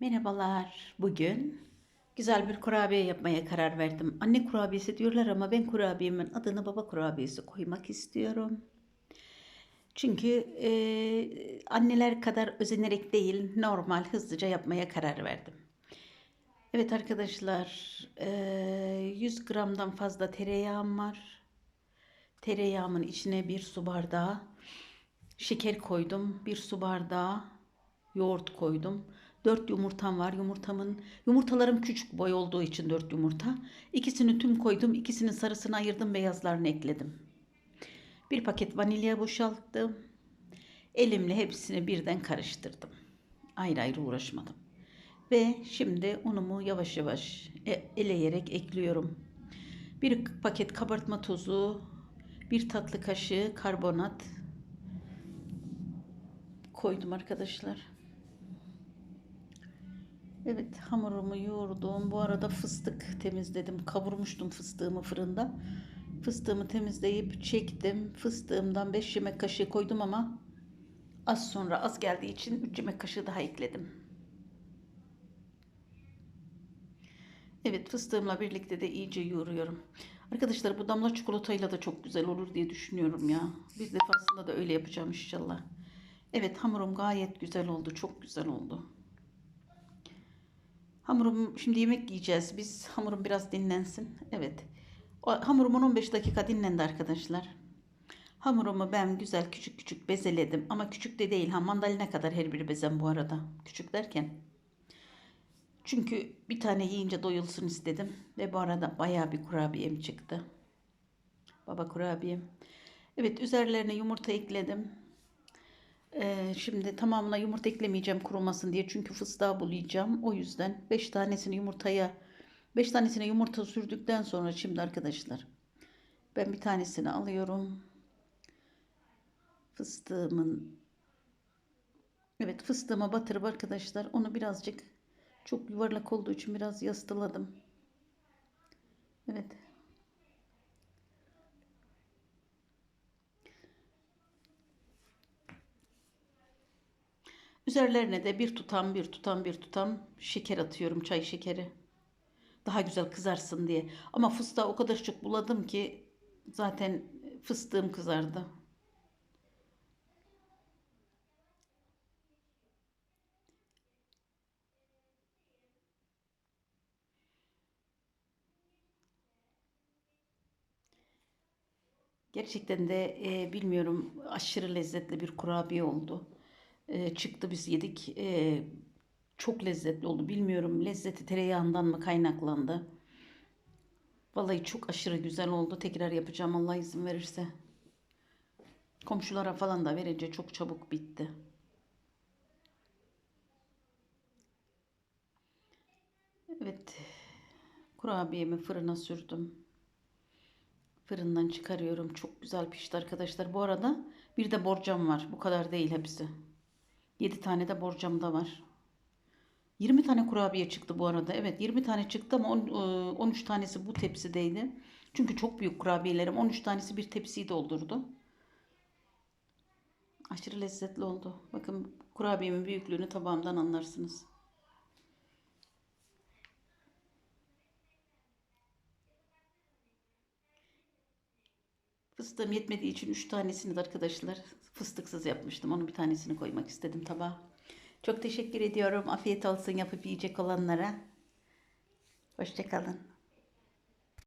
Merhabalar. Bugün güzel bir kurabiye yapmaya karar verdim. Anne kurabiyesi diyorlar ama ben kurabiyemin adını baba kurabiyesi koymak istiyorum. Çünkü e, anneler kadar özenerek değil, normal, hızlıca yapmaya karar verdim. Evet arkadaşlar, e, 100 gramdan fazla tereyağım var. Tereyağımın içine bir su bardağı şeker koydum. Bir su bardağı yoğurt koydum. 4 yumurtam var. Yumurtamın yumurtalarım küçük boy olduğu için 4 yumurta. İkisini tüm koydum. İkisinin sarısını ayırdım, beyazlarını ekledim. Bir paket vanilya boşalttım. Elimle hepsini birden karıştırdım. Ayrı ayrı uğraşmadım. Ve şimdi unumu yavaş yavaş e- eleyerek ekliyorum. Bir paket kabartma tozu, bir tatlı kaşığı karbonat koydum arkadaşlar. Evet hamurumu yoğurdum. Bu arada fıstık temizledim. Kavurmuştum fıstığımı fırında. Fıstığımı temizleyip çektim. Fıstığımdan 5 yemek kaşığı koydum ama az sonra az geldiği için 3 yemek kaşığı daha ekledim. Evet fıstığımla birlikte de iyice yoğuruyorum. Arkadaşlar bu damla çikolatayla da çok güzel olur diye düşünüyorum ya. Bir defasında da öyle yapacağım inşallah. Evet hamurum gayet güzel oldu. Çok güzel oldu. Hamurum şimdi yemek yiyeceğiz biz. Hamurum biraz dinlensin. Evet. O, hamurumun 15 dakika dinlendi arkadaşlar. Hamurumu ben güzel küçük küçük bezeledim. Ama küçük de değil. Ha mandalina kadar her biri bezem bu arada. Küçük derken. Çünkü bir tane yiyince doyulsun istedim. Ve bu arada bayağı bir kurabiyem çıktı. Baba kurabiyem. Evet üzerlerine yumurta ekledim. Ee, şimdi tamamına yumurta eklemeyeceğim kurumasın diye. Çünkü fıstığa bulayacağım. O yüzden 5 tanesini yumurtaya 5 tanesine yumurta sürdükten sonra şimdi arkadaşlar ben bir tanesini alıyorum. Fıstığımın Evet fıstığıma batırıp arkadaşlar onu birazcık çok yuvarlak olduğu için biraz yastıladım. Evet. Üzerlerine de bir tutam bir tutam bir tutam şeker atıyorum çay şekeri. Daha güzel kızarsın diye. Ama fıstığı o kadar çok buladım ki zaten fıstığım kızardı. Gerçekten de e, bilmiyorum aşırı lezzetli bir kurabiye oldu. E, çıktı biz yedik. E, çok lezzetli oldu. Bilmiyorum lezzeti tereyağından mı kaynaklandı. Vallahi çok aşırı güzel oldu. Tekrar yapacağım Allah izin verirse. Komşulara falan da verince çok çabuk bitti. Evet. Kurabiyemi fırına sürdüm. Fırından çıkarıyorum. Çok güzel pişti arkadaşlar. Bu arada bir de borcam var. Bu kadar değil hepsi. 7 tane de borcam da var. 20 tane kurabiye çıktı bu arada. Evet 20 tane çıktı ama 10, 13 tanesi bu tepsideydi. Çünkü çok büyük kurabiyelerim. 13 tanesi bir tepsiyi doldurdu. Aşırı lezzetli oldu. Bakın kurabiyemin büyüklüğünü tabağımdan anlarsınız. Fıstığım yetmediği için 3 tanesini de arkadaşlar fıstıksız yapmıştım. Onun bir tanesini koymak istedim tabağa. Çok teşekkür ediyorum. Afiyet olsun yapıp yiyecek olanlara. Hoşçakalın.